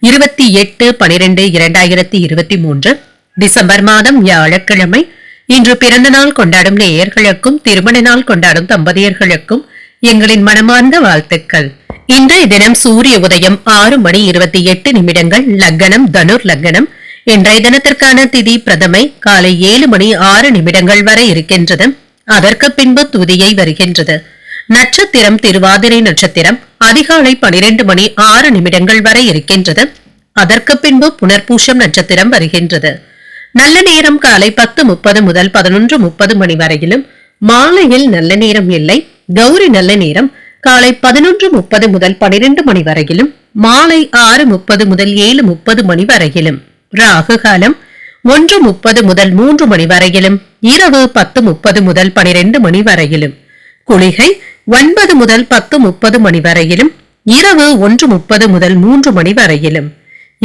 இருபத்தி எட்டு பனிரெண்டு இரண்டாயிரத்தி இருபத்தி மூன்று டிசம்பர் மாதம் வியாழக்கிழமை. இன்று பிறந்த நாள் கொண்டாடும் நேயர்களுக்கும் திருமண நாள் கொண்டாடும் தம்பதியர்களுக்கும் எங்களின் மனமார்ந்த வாழ்த்துக்கள். இன்றைய தினம் சூரிய உதயம் ஆறு மணி இருபத்தி எட்டு நிமிடங்கள் லக்னம் தனுர் லக்னம் இன்றைய தினத்திற்கான திதி பிரதமை காலை ஏழு மணி ஆறு நிமிடங்கள் வரை இருக்கின்றது. அதற்கு பின்பு துதியை வருகின்றது. நட்சத்திரம் திருவாதிரை நட்சத்திரம் அதிகாலை பனிரெண்டு மணி ஆறு நிமிடங்கள் வரை இருக்கின்றது. அதற்கு பின்பு புனர்பூஷம் நட்சத்திரம் வருகின்றது. நல்ல நேரம் காலை பத்து முப்பது முதல் பதினொன்று முப்பது மணி வரையிலும் மாலையில் நல்ல நேரம் இல்லை கௌரி நல்ல நேரம் காலை பதினொன்று முப்பது முதல் பனிரெண்டு மணி வரையிலும் மாலை ஆறு முப்பது முதல் ஏழு முப்பது மணி வரையிலும் ராகு காலம் ஒன்று முப்பது முதல் மூன்று மணி வரையிலும் இரவு பத்து முப்பது முதல் பனிரெண்டு மணி வரையிலும் குளிகை ஒன்பது முதல் பத்து முப்பது மணி வரையிலும் இரவு ஒன்று முப்பது முதல் மூன்று மணி வரையிலும்.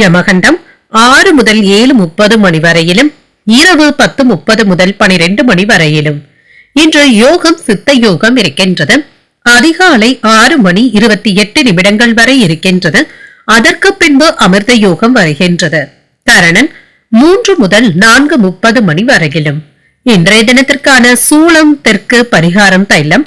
யமகண்டம் ஆறு முதல் ஏழு முப்பது மணி வரையிலும் இரவு பத்து முப்பது முதல் பனிரெண்டு மணி வரையிலும். இன்று யோகம் சித்த யோகம் இருக்கின்றது. அதிகாலை ஆறு மணி இருபத்தி எட்டு நிமிடங்கள் வரை இருக்கின்றது. அதற்கு பின்பு அமிர்த யோகம் வருகின்றது. கரணன் மூன்று முதல் நான்கு முப்பது மணி வரையிலும். இன்றைய தினத்திற்கான சூளம் தெற்கு பரிகாரம் தைலம்